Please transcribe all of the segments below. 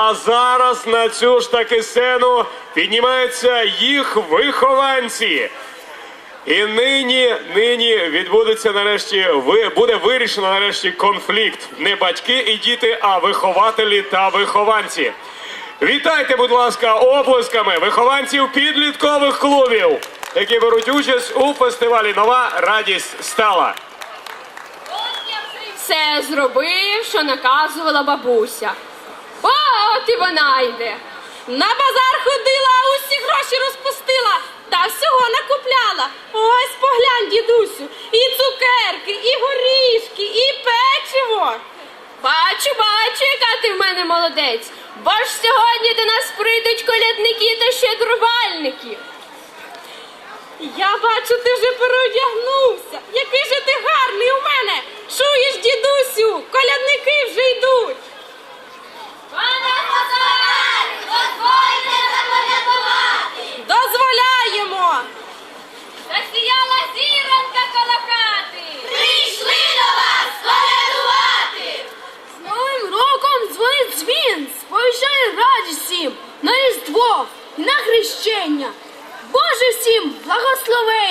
А зараз на цю ж таки сцену піднімаються їх вихованці. І нині, нині відбудеться нарешті, ви, буде вирішено нарешті конфлікт. Не батьки і діти, а вихователі та вихованці. Вітайте, будь ласка, оплесками вихованців підліткових клубів, які беруть участь у фестивалі Нова радість стала. Все зробив, що наказувала бабуся. О, от і вона йде. На базар ходила, а усі гроші розпустила. Та всього накупляла. Ось поглянь, дідусю, і цукерки, і горішки, і печиво. Бачу, бачу, яка ти в мене молодець. Бо ж сьогодні до нас прийдуть колядники та щедрувальники. Я бачу, ти вже переодягнувся. Який же ти гарний у мене. Чуєш, дідусю, колядники вже йдуть. Пане господарю, дозвольте заколядувати. Дозволяємо. Засіяла зіронька коло хати. Прийшли до вас колядувати. З Новим роком дзвонить дзвін, сповіщає радість всім на Різдво і на хрещення. Боже всім благословення.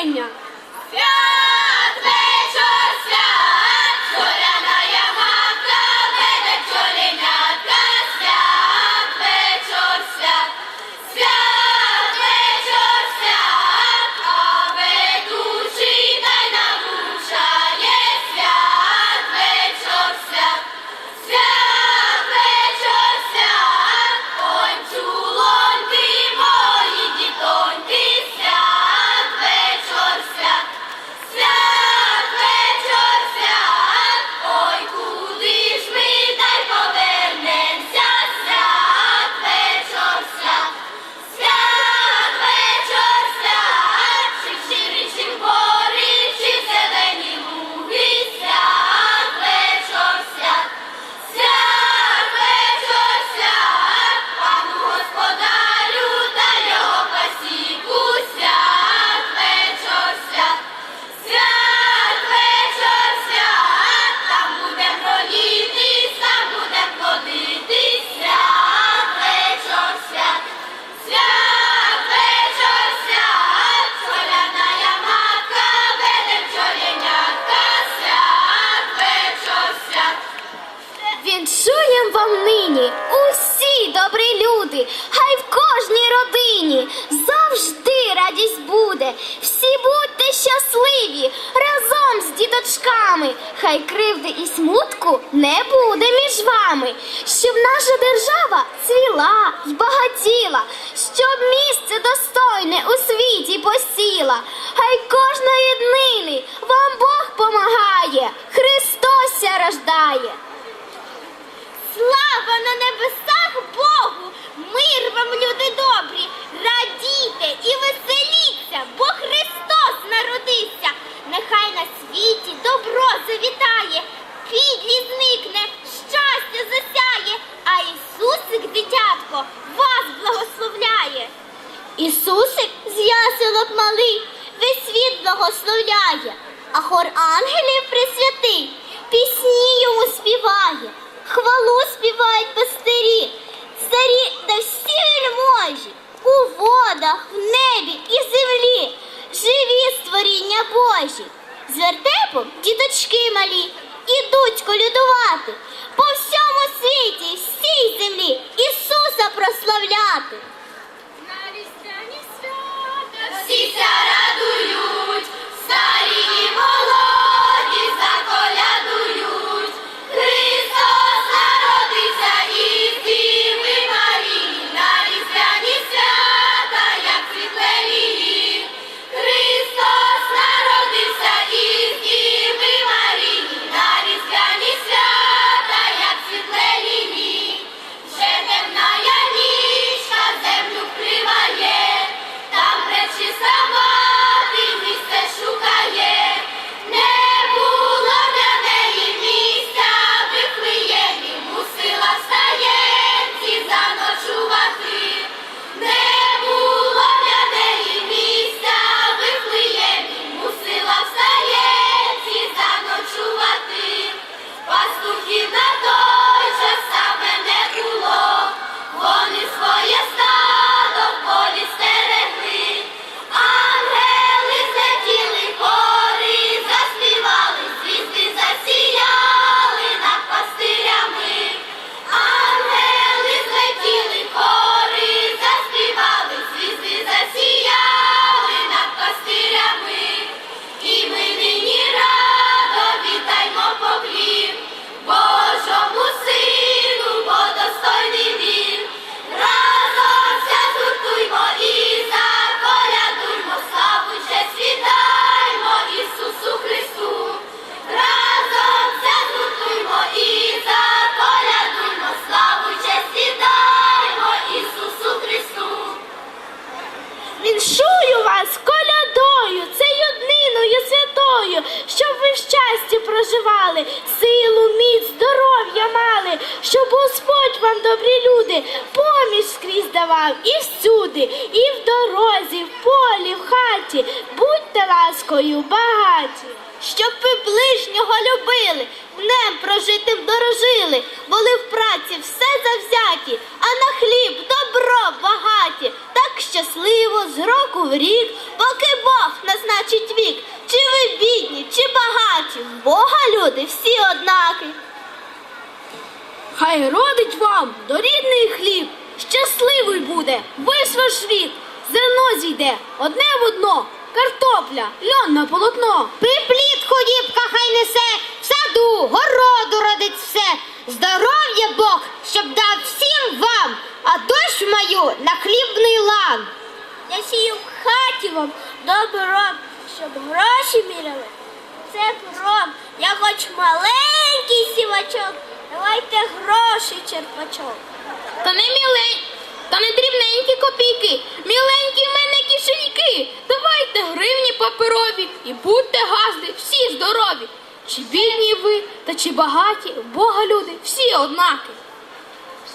Смутку не буде між вами, щоб наша держава цвіла й багатіла, щоб місце достойне у світі посіла. Хай кожної днини вам Бог помагає, Христос ся рождає. Слава на небесах Богу! Мир вам, люди добрі! Радійте і веселіться, бо Христос народився! Нехай на світі добро завітає, підлі зникне, щастя засяє, а Ісусик, дитятко, вас благословляє. Ісусик з яселок малий, весь світ благословляє, а хор ангелів присвятий, пісні йому співає, хвалу співають пастирі, царі та всі вельможі, у водах, в небі і землі, живі створіння Божі. З вертепом діточки малі ідуть колюдувати, по всьому світі, всій землі Ісуса прославляти. На різдвяні свята всі радують, старі і молоді споживали, силу, міць, здоров'я мали, щоб Господь вам, добрі люди, поміж скрізь давав і всюди, і в дорозі, в полі, в хаті. Будьте ласкою багаті. Щоб ви ближнього любили, днем прожитим дорожили, були в праці все завзяті, а на хліб добро багаті, так щасливо з року в рік, поки Бог назначить вік. Чи ви бідні, чи багаті, в Бога люди всі однакі. Хай родить вам дорідний хліб, щасливий буде весь ваш рід. Зерно зійде одне в одно, картопля, льон на полотно. Припліт худібка хай несе, в саду, городу родить все. Здоров'я Бог, щоб дав всім вам, а дощ мою на хлібний лан. Я сію в хаті вам добро, щоб гроші міряли. Це пром, я хоч маленький сівачок, давайте гроші, черпачок. Та не мілень, та не дрібненькі копійки, міленькі в мене кишеньки. Давайте гривні паперові і будьте газди, всі здорові. Чи бідні ви, та чи багаті, Бога люди, всі однакі.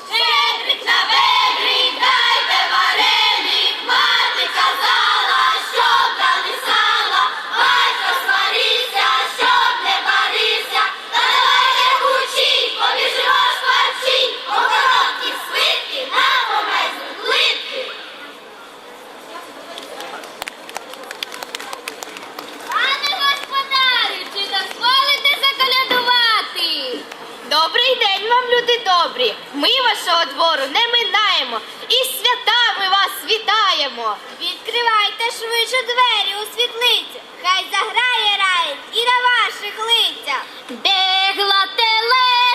Щедрик на ведрик, Добрий день вам, люди добрі. Ми вашого двору не минаємо і святами вас вітаємо. Відкривайте швидше двері у світлицю, хай заграє рай і на ваших лицях. Бігла телечка,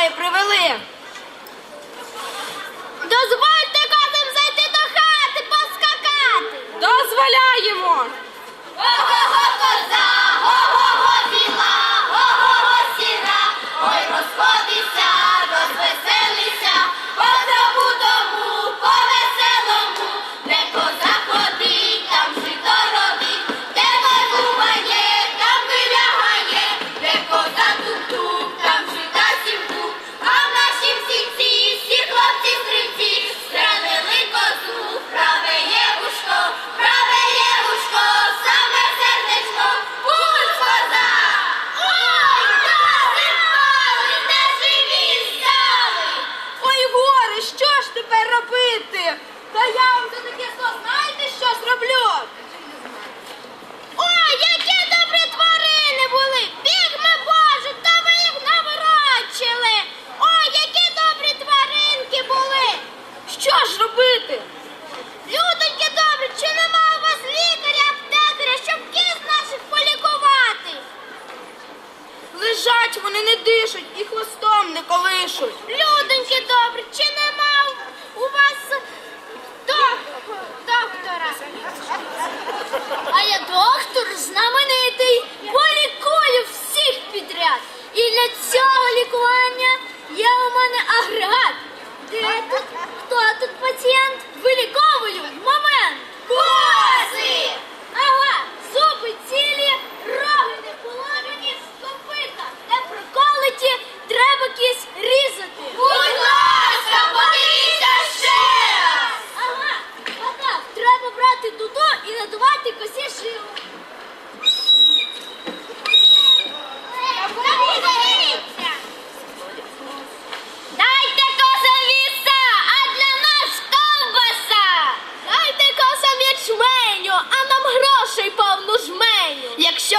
ті привели.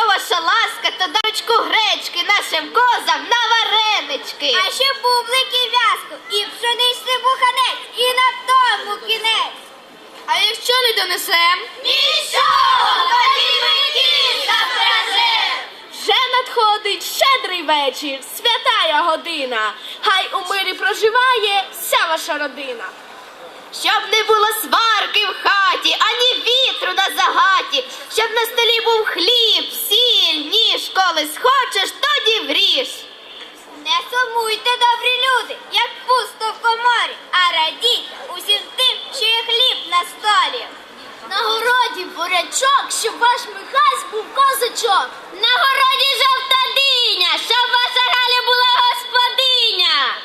Ваша ласка, то дочку гречки нашим козам на варенички. А ще бублики в'язку, і пшеничний буханець, і на тому кінець. А якщо не донесем? Нічого, тоді ми запряжем! Вже на вечір, святая година. Хай у мирі проживає вся ваша родина. Щоб не було сварки в хаті, ані вітру на загаті, щоб на столі був хліб, сіль, ніж, коли схочеш, тоді вріж. Не сумуйте, добрі люди, як пусто в коморі, а радійте усім тим, що є хліб на столі. На городі бурячок, щоб ваш Михась був козачок. На городі жовта диня, щоб ваша Галя була господиня.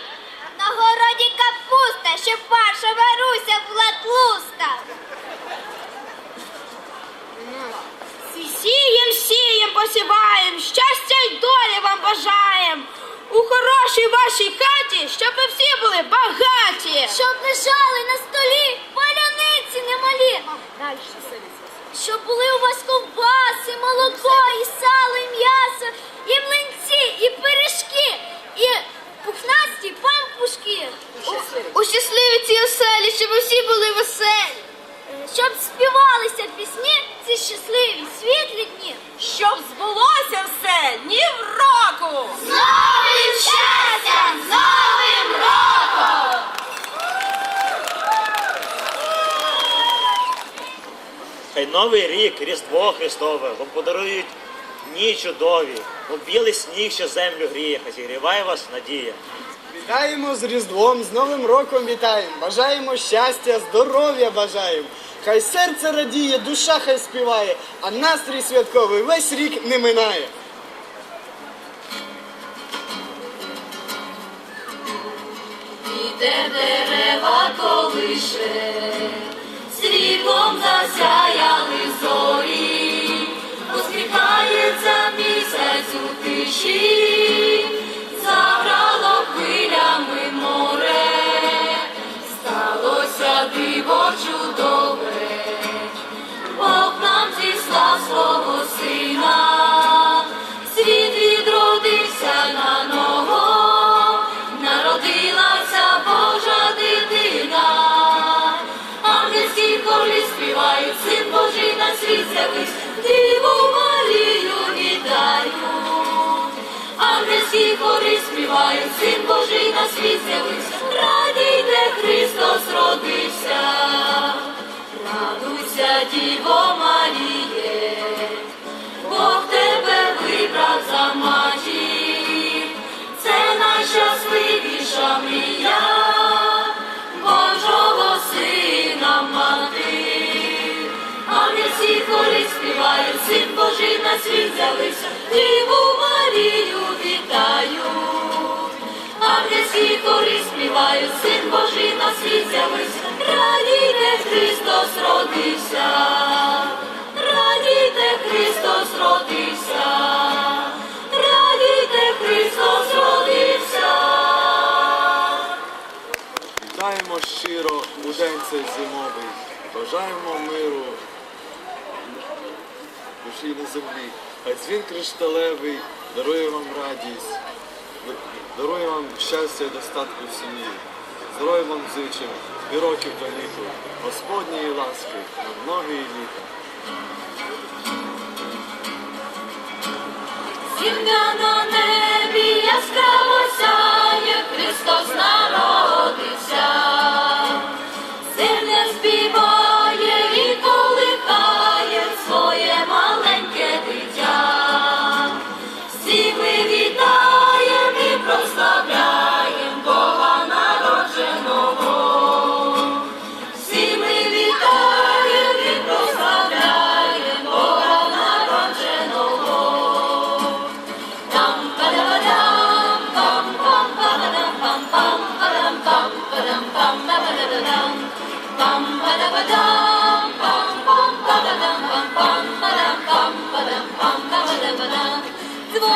На городі капуста, щоб ваша Маруся була тлуста. Сієм, сієм, посіваєм, щастя й долі вам бажаєм. У хорошій вашій хаті, щоб ви всі були багаті. Щоб лежали на столі паляниці немалі. Щоб були у вас ковбаси, молоко, і сало, і м'ясо, і млинці, і пиріжки, і пухнасті пампушки. У, у щасливі цій оселі, щоб усі були веселі. Щоб співалися пісні ці щасливі світлі дні. Щоб збулося все ні в року. З новим щастям, з новим роком! Хай новий рік, Різдво Христове, вам подарують дні чудові, мов білий сніг, що землю гріє, хай зігріває вас надія. Вітаємо з Різдвом, з Новим роком вітаємо. Бажаємо щастя, здоров'я бажаємо. Хай серце радіє, душа хай співає, а настрій святковий весь рік не минає. Вітер дерева колише, світлом засяяли зорі, усміхається місяць тиші, хори співають, син Божий на світ з'явився, радійте, Христос родився. Радуйся, Діво Маріє, Бог тебе вибрав за матір, це найщасливіша мрія Божого сина мати. Ангельські хори співають, син Божий на світ з'явився, Діву Марію вітаю. Ангельські хори співають, син Божий на світ з'явився, радійте, Христос родився, радійте, Христос родився, радійте, Христос родився. Вітаємо щиро у день цей зимовий. Бажаємо миру душі на землі. Хай дзвін кришталевий дарує вам радість, дарує вам щастя і достатку в сім'ї. Здоров'я вам зичим і років канікул, Господньої ласки на многії літа. Сім'я на небі яскраво сяє, Христос народився. Земля співає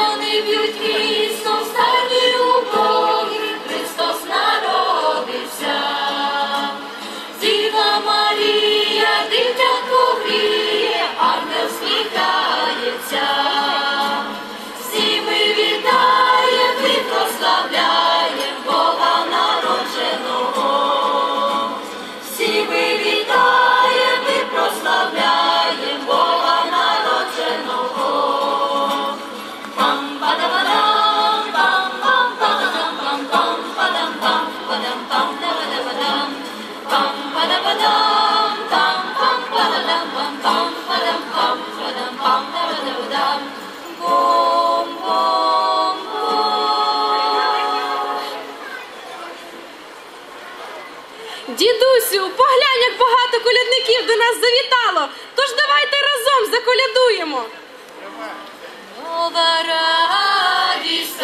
вони б'ють. До нас завітало. Тож давайте разом заколядуємо. Нова радість